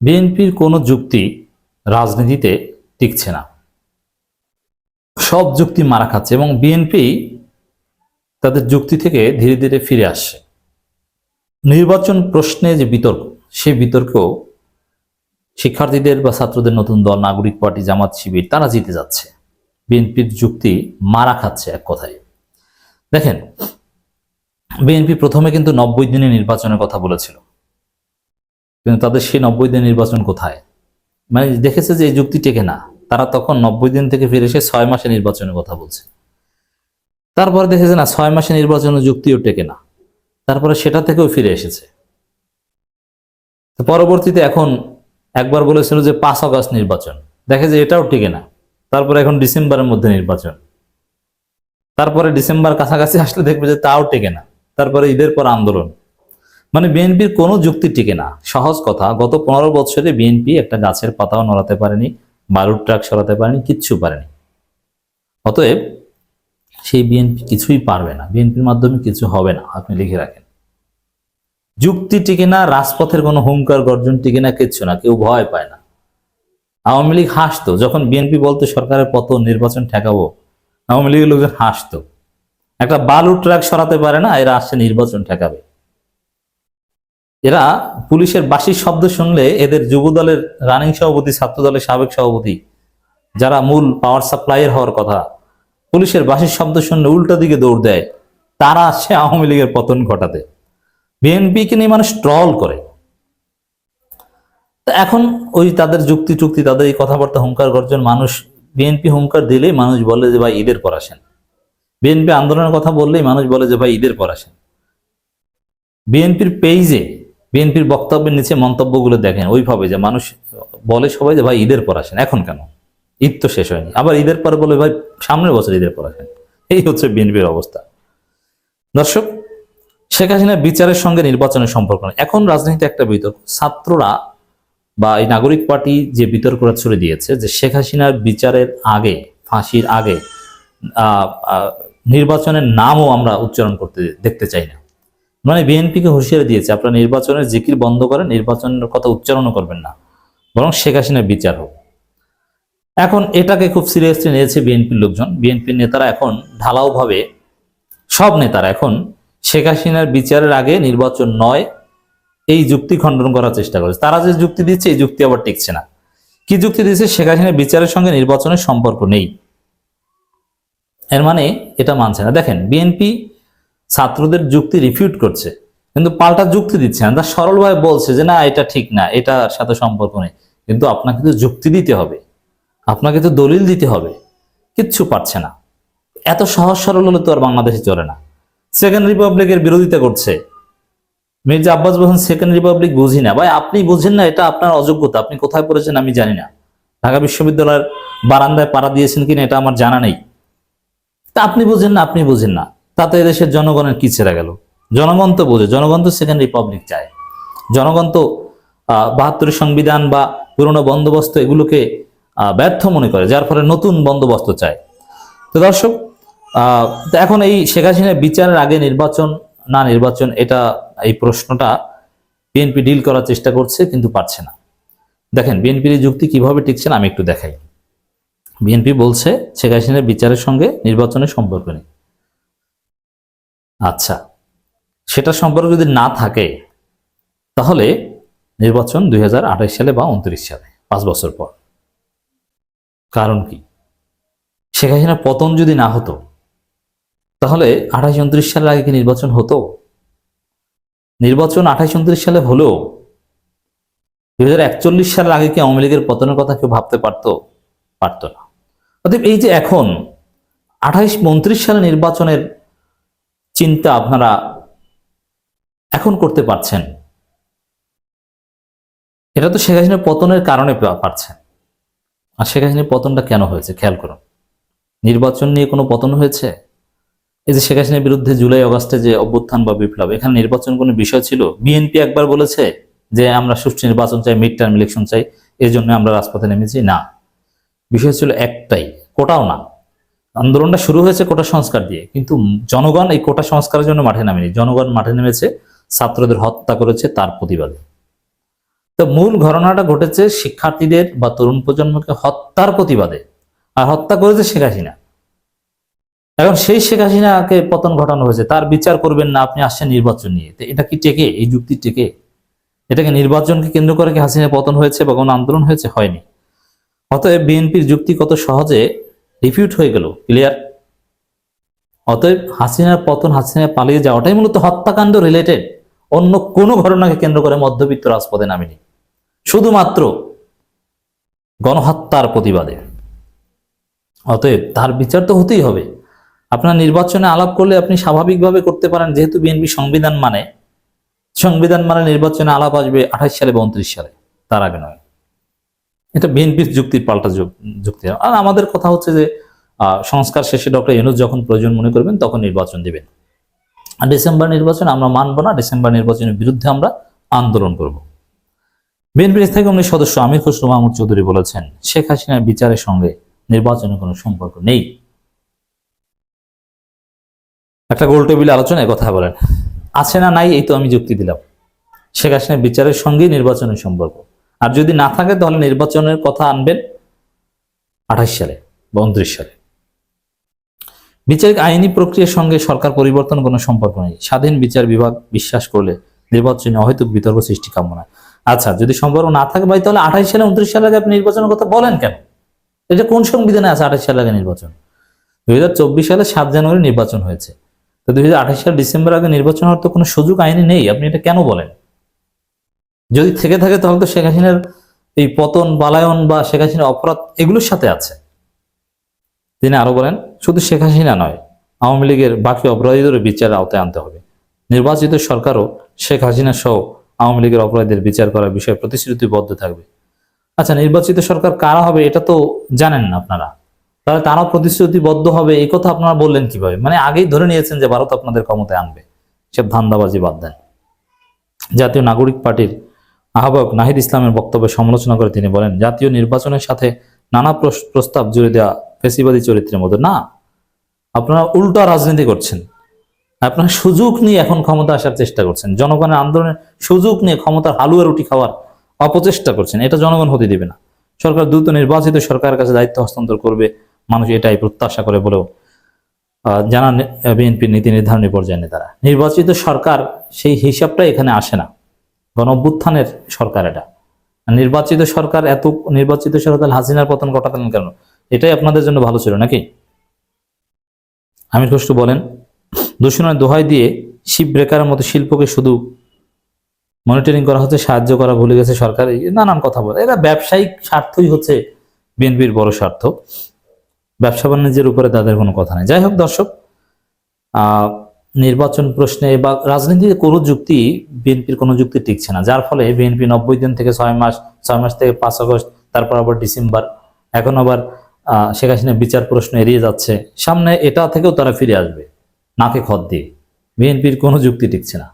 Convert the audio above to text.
বিএনপির কোনো যুক্তি রাজনীতিতে টিকছে না। সব যুক্তি মারা খাচ্ছে এবং বিএনপি তাদের যুক্তি থেকে ধীরে ধীরে ফিরে আসছে। নির্বাচন প্রশ্নে যে বিতর্ক, সেই বিতর্কেও শিক্ষার্থীদের বা ছাত্রদের নতুন দল, নাগরিক পার্টি, জামাত, শিবির, তারা জিতে যাচ্ছে। বিএনপির যুক্তি মারা খাচ্ছে এক কথায়। দেখেন, বিএনপি প্রথমে কিন্তু নব্বই দিনে নির্বাচনের কথা বলেছিল। কিন্তু তাদের সেই নব্বই দিন নির্বাচন কোথায়? মানে দেখেছে যে এই যুক্তি টেকে না। তারা তখন নব্বই দিন থেকে ফিরে এসে ছয় মাসে নির্বাচনের কথা বলছে। তারপরে দেখেছে না, ছয় মাসে নির্বাচনের যুক্তিও টেকে না। তারপরে সেটা থেকেও ফিরে এসেছে। পরবর্তীতে এখন একবার বলেছিল যে পাঁচ আগস্ট নির্বাচন। দেখে যে এটাও টিকে না। তারপরে এখন ডিসেম্বরের মধ্যে নির্বাচন। তারপরে ডিসেম্বর কাছাকাছি আসলে দেখবে যে তাও টেকে না। তারপরে ঈদের পর আন্দোলন। মানে বিএনপির কোনো যুক্তি টিকে না। সহজ কথা, গত পনেরো বছরে বিএনপি একটা গাছের পাতাও নড়াতে পারেনি, বালুর ট্রাক সরাতে পারেনি, কিচ্ছু পারেনি। অতএব সেই বিএনপি কিছুই পারবে না। বিএনপির মাধ্যমে কিছু হবে না, আপনি লিখে রাখেন। যুক্তি টিকে না, রাজপথের কোনো হুঙ্কার গর্জন টিকে না, কিচ্ছু না, কেউ ভয় পায় না। আওয়ামী লীগ হাসতো, যখন বিএনপি বলতো সরকারের পতন, নির্বাচন ঠেকাবো, আওয়ামী লীগের লোকজন হাসতো। একটা বালু ট্রাক সরাতে পারে না, এরা আসছে নির্বাচন ঠেকাবে। এরা পুলিশের বাসির শব্দ শুনলে এদের যুব দলের রানিং সভাপতি ছাত্র দলের সাবেক সভাপতি, যারা মূল পাওয়ার সাপ্লাইয়ের হওয়ার কথা। পুলিশের বাসির শব্দ শুনলে উল্টো দিকে দৌড় দেয়। তারা আসছে আওয়ামী লীগের পতন ঘটাতে। বিএনপিকে নিয়ে মানুষ ট্রল করে। তা এখন ওই তাদের যুক্তি চুক্তি, তাদের এই কথাবার্তা হুঙ্কার গর্জন মানুষ বিএনপি হুঙ্কার দিলেই মানুষ বলে যে, ভাই, ঈদের পর আসেন। বিএনপি আন্দোলনের কথা বললেই মানুষ বলে যে, ভাই, ঈদের পর আসেন। বিএনপির পেজে বিএনপির বক্তব্যের নিচে মন্তব্যগুলো দেখেন, ওইভাবে যে মানুষ বলে সবাই যে, ভাই, ঈদের পর আসেন। এখন কেন? ঈদ তো শেষ হয়নি। আবার ঈদের পর বলে, ভাই, সামনের বছর ঈদের পর আসেন। এই হচ্ছে বিএনপির অবস্থা। দর্শক, শেখ হাসিনার বিচারের সঙ্গে নির্বাচনের সম্পর্ক নেই। এখন রাজনীতিতে একটা বিতর্ক। ছাত্ররা বা এই নাগরিক পার্টি যে বিতর্কটা ছড়ে দিয়েছে যে, শেখ হাসিনার বিচারের আগে, ফাঁসির আগে নির্বাচনের নামও আমরা উচ্চারণ করতে দেখতে চাই না। মানে বিএনপিকে হুঁশিয়ারি দিয়েছে, আপনারা নির্বাচনের জিকির বন্ধ করে নির্বাচনের কথা উচ্চারণও করবেন না। বরং শেখ হাসিনার বিচার হোক। এখন এটাকে খুব সিরিয়াসলি নিয়েছে বিএনপির লোকজন। বিএনপির নেতারা এখন ঢালাওভাবে, সব নেতারা এখন শেখ হাসিনার বিচারের আগে নির্বাচন নয়, এই যুক্তি খণ্ডন করার চেষ্টা করেছে। তারা যে যুক্তি দিচ্ছে, এই যুক্তি আবার টিকছে না। কি যুক্তি দিচ্ছে? শেখ হাসিনার বিচারের সঙ্গে নির্বাচনের সম্পর্ক নেই। এর মানে এটা মানছে না। দেখেন, বিএনপি ছাত্রদের যুক্তি রিফিউট করছে। কিন্তু পাল্টা যুক্তি দিচ্ছে তার সরলভাবে বলছে যে, না, এটা ঠিক না, এটার সাথে সম্পর্ক নেই। কিন্তু আপনাকে তো যুক্তি দিতে হবে। আপনাকে তো দলিল দিতে হবে। কিচ্ছু পারছে না। এত সহজ সরল হলে তো আর বাংলাদেশে চলে না। সেকেন্ড রিপাবলিকের বিরোধিতা করছে। মির্জা আব্বাস বলছেন সেকেন্ড রিপাবলিক বুঝি না। ভাই, আপনি বুঝেন না, এটা আপনার অযোগ্যতা। আপনি কোথায় পড়েছেন আমি জানি না। ঢাকা বিশ্ববিদ্যালয়ের বারান্দায় পাড়া দিয়েছেন কিনা, এটা আমার জানা নেই। তা আপনি বুঝেন না, আপনি বুঝেন না। তাতে দেশের জনগণের কি ছেড়ে গেল? জনগণ তো বোঝে, জনগণ তো সেকেন্ড রিপাবলিক চায়। জনগণ তো বাহাত্তরের সংবিধান বা পুরনো বন্দোবস্ত এগুলোকে ব্যর্থ মনে করে, যার ফলে নতুন বন্দোবস্ত চায়। তো দর্শক এখন এই শেখ হাসিনার বিচারের আগে নির্বাচন, না নির্বাচন, এটা, এই প্রশ্নটা বিএনপি ডিল করার চেষ্টা করছে, কিন্তু পারছে না। দেখেন বিএনপির যুক্তি কীভাবে টিকছেন আমি একটু দেখাই। বিএনপি বলছে, শেখ হাসিনার বিচারের সঙ্গে নির্বাচনের সম্পর্ক নেই। আচ্ছা সেটা সম্পর্ক যদি না থাকে, তাহলে নির্বাচন দুই সালে বা উনত্রিশ সালে, পাঁচ বছর পর। কারণ কি? শেখ হাসিনার পতন যদি না হতো, তাহলে আঠাশ উনত্রিশ সালের আগে কি নির্বাচন হতো? নির্বাচন আঠাশ উনত্রিশ সালে হলেও দুই হাজার একচল্লিশ সালের আগে কি আওয়ামী লীগের পতনের কথা কেউ ভাবতে পারতো? পারতো না। অতএব এই যে এখন আঠাইশ উনত্রিশ সালে নির্বাচনের চিন্তা আপনারা এখন করতে পারছেন। এটা তো শেখ হাসিনার পতনের কারণে পারছেন আর শেখ হাসিনার পতনটা কেন হয়েছে খেয়াল করুন। নির্বাচন নিয়ে কোনো পতন হয়েছে? এই যে শেখ হাসিনার বিরুদ্ধে জুলাই অগাস্টে যে অভ্যুত্থান বা বিপ্লব, এখানে নির্বাচন কোনো বিষয় ছিল? বিএনপি একবার বলেছে যে আমরা সুষ্ঠু নির্বাচন চাই মিড টার্ম ইলেকশন চাই এই জন্য আমরা রাজপথে নেমেছি? না। বিষয় ছিল একটাই, কোটাও না। আন্দোলনটা শুরু হয়েছে কোটা সংস্কার দিয়ে, কিন্তু জনগণ এই কোটা সংস্কারের জন্য মাঠে নামেনি। জনগণ মাঠে নেমেছে, ছাত্রদের হত্যা করেছে তার প্রতিবাদে। তো মূল ঘটনাটা ঘটেছে শিক্ষার্থীদের বা তরুণ প্রজন্মকে হত্যার প্রতিবাদে। আর হত্যা করেছে শেখ হাসিনা। এখন সেই শেখ হাসিনাকে পতন ঘটানো হয়েছে, তার বিচার করবেন না, আপনি আসছেন নির্বাচন নিয়ে। তো এটা কি টেকে? এই যুক্তি টেকে? এটাকে নির্বাচনকে কেন্দ্র করে কি হাসিনা পতন হয়েছে বা কোনো আন্দোলন হয়েছে? হয়নি। অতএব বিএনপির যুক্তি কত সহজে রিফিউট হয়ে গেল ক্লিয়ার অতএব হাসিনার পতন হাসিনা পালিয়ে যাওয়াটাই মূলত হত্যাকাণ্ড রিলেটেড অন্য কোনো ঘটনাকে কেন্দ্র করে মধ্যবিত্ত রাজপথে নামেনি। শুধুমাত্র গণহত্যার প্রতিবাদে। অতএব তার বিচার তো হতেই হবে। আপনার নির্বাচনে আলাপ করলে আপনি স্বাভাবিকভাবে করতে পারেন, যেহেতু বিএনপি সংবিধান মানে। সংবিধান মানে নির্বাচনে আলাপ আসবে আঠাশ সালে বা সালে, তার আগে নয়। এটা বিএনপির যুক্তির পাল্টা যুক- যুক্তি। আর আমাদের কথা হচ্ছে যে সংস্কার শেষে ডক্টর ইউনুস যখন প্রয়োজন মনে করবেন, তখন নির্বাচন দিবেন। আর ডিসেম্বর নির্বাচন আমরা মানব না, ডিসেম্বর নির্বাচনের বিরুদ্ধে আমরা আন্দোলন করব। বিএনপির স্থায়ী কমিটির সদস্য আমির খসরু মাহমুদ চৌধুরী বলেছেন, শেখ হাসিনার বিচারের সঙ্গে নির্বাচনের কোনো সম্পর্ক নেই। একটা গোল টেবিল আলোচনায় কথা বলেন, আছে না নাই এই তো আমি যুক্তি দিলাম। শেখ হাসিনার বিচারের সঙ্গে নির্বাচনের সম্পর্ক। আর যদি না থাকে তাহলে নির্বাচনের কথা আনবেন আঠাশ সালে বা সালে। বিচারিক আইনি প্রক্রিয়ার সঙ্গে সরকার পরিবর্তন কোনো সম্পর্ক নেই। স্বাধীন বিচার বিভাগ বিশ্বাস করলে নির্বাচনে অহেতুক বিতর্ক সৃষ্টি কাম্য নয় আচ্ছা যদি সম্পর্ক না থাকে ভাই, তাহলে আঠাশ সালে উনত্রিশ সালে আপনি নির্বাচনের কথা বলেন কেন? এটা কোন সংবিধানে আছে আঠাশ সালে আগে নির্বাচন? দুই হাজার চব্বিশ সালে সাত জানুয়ারি নির্বাচন হয়েছে। তো দুই সাল ডিসেম্বর আগে নির্বাচন হওয়ার তো কোনো সুযোগ আইনি নেই। আপনি এটা কেন বলেন? যদি থেকে থাকে, তাহলে তো শেখ হাসিনার এই পতন বালায়ন বা শেখ হাসিনার অপরাধ এগুলোর সাথে আছে। তিনি আরও বলেন, শুধু শেখ হাসিনা নয়, আওয়ামী লীগের বাকি অপরাধীদেরও বিচারের আওতায় আনতে হবে। নির্বাচিত সরকারও শেখ হাসিনা সহ আওয়ামী লীগের অপরাধীদের বিচার করার বিষয়ে প্রতিশ্রুতিবদ্ধ থাকবে। আচ্ছা নির্বাচিত সরকার কারা হবে এটা তো জানেন না আপনারা। তাহলে তারাও প্রতিশ্রুতিবদ্ধ হবে, এই কথা আপনারা বললেন কীভাবে? মানে আগেই ধরে নিয়েছেন যে ভারত আপনাদের ক্ষমতায় আনবে। সব ধান্দাবাজি বাদ দেন। জাতীয় নাগরিক পার্টির আহ্বায়ক নাহিদ ইসলামের বক্তব্যে সমালোচনা করে তিনি বলেন, জাতীয় নির্বাচনের সাথে নানা প্রস- প্রস্তাব জুড়ে দেওয়া ফেসিবাদী চরিত্রের মতো না, আপনারা উল্টা রাজনীতি করছেন। আপনারা সুযোগ নিয়ে এখন ক্ষমতা আসার চেষ্টা করছেন। জনগণের আন্দোলনের সুযোগ নিয়ে ক্ষমতার হালুয়া রুটি খাওয়ার অপচেষ্টা করছেন। এটা জনগণ হতে দিবে না। সরকার দ্রুত নির্বাচিত সরকারের কাছে দায়িত্ব হস্তান্তর করবে। মানুষ এটাই প্রত্যাশা করে বলেও জানান বিএনপির নীতি নির্ধারণী পর্যায়ে নেতারা। নির্বাচিত সরকার সেই হিসাবটা এখানে আসে না। গণ অভ্যুত্থানের সরকার এটা। নির্বাচিত সরকার এত, নির্বাচিত সরকার হাসিনার পতন ঘটাতেন কেন? এটাই আপনাদের জন্য ভালো ছিল নাকি? আমির খসরু বলেন, দূষণের দোহাই দিয়ে শিপ ব্রেকারের মতো শিল্পকে শুধু মনিটরিং করা হচ্ছে, সাহায্য করা ভুলে গেছে সরকার নানান কথা বলে। এরা ব্যবসায়িক স্বার্থই হচ্ছে বিএনপির বড় স্বার্থ। ব্যবসা বাণিজ্যের উপরে তাদের কোনো কথা নেই। যাই হোক দর্শক নির্বাচন প্রশ্নে বা রাজনীতিতে কোনো যুক্তি বিএনপির কোনো যুক্তি টিকছে না। যার ফলে বিএনপি নব্বই দিন থেকে ছয় মাস ছয় মাস থেকে পাঁচ আগস্ট, তারপর আবার ডিসেম্বর। এখন আবার শেখ হাসিনা বিচার প্রশ্ন এড়িয়ে যাচ্ছে। সামনে এটা থেকেও তারা ফিরে আসবে, নাকে খদ দিয়ে। বিএনপির কোনো যুক্তি টিকছে না।